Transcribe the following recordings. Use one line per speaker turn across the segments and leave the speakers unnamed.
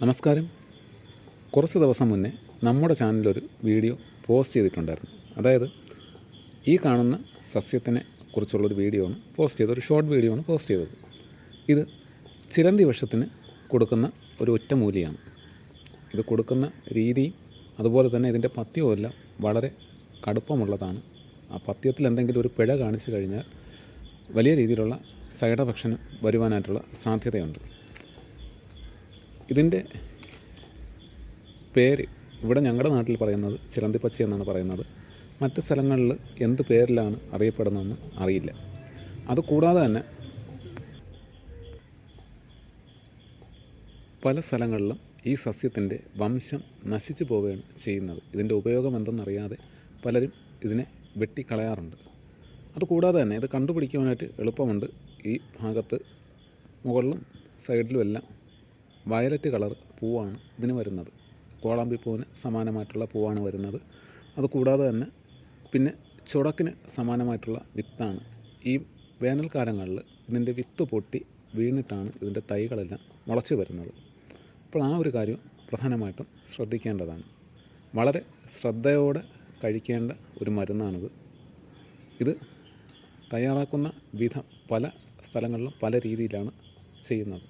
നമസ്കാരം. കുറച്ച് ദിവസം മുന്നേ നമ്മുടെ ചാനലിലൊരു വീഡിയോ പോസ്റ്റ് ചെയ്തിട്ടുണ്ടായിരുന്നു. അതായത് ഈ കാണുന്ന സസ്യത്തിനെ കുറിച്ചുള്ളൊരു വീഡിയോ ആണ് പോസ്റ്റ് ചെയ്തത്. ഒരു ഷോർട്ട് വീഡിയോ ആണ് പോസ്റ്റ് ചെയ്തത്. ഇത് ചിലന്തി വിഷത്തിന് കൊടുക്കുന്ന ഒരു ഒറ്റമൂലിയാണ് ഇത് കൊടുക്കുന്ന രീതി അതുപോലെ തന്നെ ഇതിന്റെ പത്യവും എല്ലാം വളരെ കടുപ്പമുള്ളതാണ്. ആ പത്യത്തിൽ എന്തെങ്കിലും ഒരു പിഴ കാണിച്ചു കഴിഞ്ഞാൽ വലിയ രീതിയിലുള്ള സൈഡ് എഫക്ഷന് വരുവാനായിട്ടുള്ള സാധ്യതയുണ്ട്. ഇതിന്റെ പേര് ഇവിടെ ഞങ്ങളുടെ നാട്ടിൽ പറയുന്നത് ചിലന്തിപ്പച്ചി എന്നാണ് പറയുന്നത്. മറ്റ് സ്ഥലങ്ങളിൽ എന്ത് പേരിലാണ് അറിയപ്പെടുന്നതെന്ന് അറിയില്ല. അതുകൂടാതെ തന്നെ പല സ്ഥലങ്ങളിലും ഈ സസ്യത്തിന്റെ വംശം നശിച്ചു പോവുകയാണ് ചെയ്യുന്നത്. ഇതിന്റെ ഉപയോഗം എന്തെന്നറിയാതെ പലരും ഇതിനെ വെട്ടിക്കളയാറുണ്ട്. അതുകൂടാതെ തന്നെ ഇത് കണ്ടുപിടിക്കുവാനായിട്ട് എളുപ്പമുണ്ട്. ഈ ഭാഗത്ത് മുകളിലും സൈഡിലും എല്ലാം വയലറ്റ് കളർ പൂവാണ് ഇതിന് വരുന്നത്. കോളാമ്പി പൂവിന് സമാനമായിട്ടുള്ള പൂവാണ് വരുന്നത്. അതുകൂടാതെ തന്നെ പിന്നെ ചുടക്കിന് സമാനമായിട്ടുള്ള വിത്താണ്. ഈ വേനൽക്കാലങ്ങളിൽ ഇതിന്റെ വിത്ത് പൊട്ടി വീണിട്ടാണ് ഇതിന്റെ തൈകളെല്ലാം മുളച്ചു വരുന്നത്. അപ്പോൾ ആ ഒരു കാര്യം പ്രധാനമായിട്ടും ശ്രദ്ധിക്കേണ്ടതാണ്. വളരെ ശ്രദ്ധയോടെ കഴിക്കേണ്ട ഒരു മരുന്നാണിത്. ഇത് തയ്യാറാക്കുന്ന വിധം പല സ്ഥലങ്ങളിലും പല രീതിയിലാണ് ചെയ്യുന്നത്.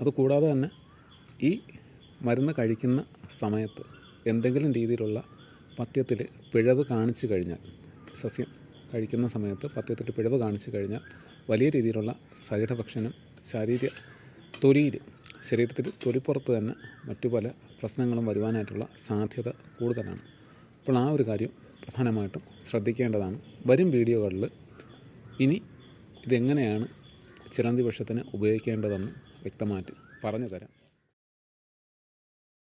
അതുകൂടാതെ തന്നെ ഈ മരുന്ന് കഴിക്കുന്ന സമയത്ത് എന്തെങ്കിലും രീതിയിലുള്ള പഥ്യത്തിൽ പിഴവ് കാണിച്ചു കഴിഞ്ഞാൽ സസ്യം കഴിക്കുന്ന സമയത്ത് പഥ്യത്തിൽ പിഴവ് കാണിച്ചു കഴിഞ്ഞാൽ വലിയ രീതിയിലുള്ള സൈഡ് ശാരീരിക തൊലിയിൽ ശരീരത്തിൽ തൊലിപ്പുറത്ത് തന്നെ മറ്റു പല പ്രശ്നങ്ങളും വരുവാനായിട്ടുള്ള സാധ്യത കൂടുതലാണ്. അപ്പോൾ ആ ഒരു കാര്യം പ്രധാനമായിട്ടും ശ്രദ്ധിക്കേണ്ടതാണ്. വരും വീഡിയോകളിൽ ഇനി ഇതെങ്ങനെയാണ് ചിലന്തി വിഷത്തിന് ഉപയോഗിക്കേണ്ടതെന്ന് വ്യക്തമായിട്ട് പറഞ്ഞു തരാം.